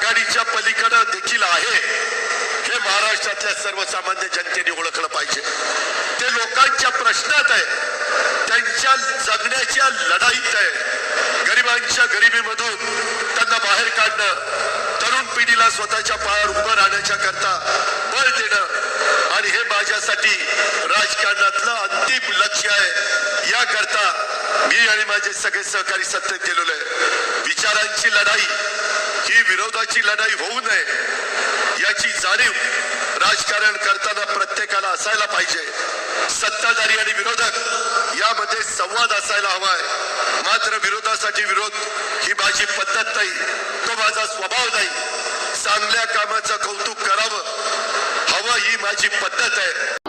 आघाडीच्या पलीकडं देखील आहे. हे महाराष्ट्रातल्या सर्वसामान्य जनतेने ओळखलं पाहिजे. ते लोकांच्या प्रश्नात आहे. त्यांच्या जगण्याच्या लढाईत आहे. गरिबांच्या गरिबीमधून त्यांना बाहेर काढणं तरुण पिढीला स्वतःच्या पायावर उभं राहण्याच्या करता बळ देणं आणि हे माझ्यासाठी राजकारणातलं अंतिम लक्ष आहे. याकरता मी आणि माझे सगळे सहकारी सत्तेत गेलेलो आहे. विचारांची लढाई ही विरोधाची लढाई होऊ नये याची जाणीव राजकारण करताना प्रत्येकाला असायला पाहिजे. सत्ताधारी आणि विरोधक यामध्ये संवाद असायला हवाय मात्र विरोधासाठी विरोध ही माझी पद्धत नाही तो माझा स्वभाव नाही. चांगल्या कामाचं कौतुक करावं हवं ही माझी पद्धत आहे.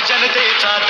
जनतेचा काही दिशातून घुमला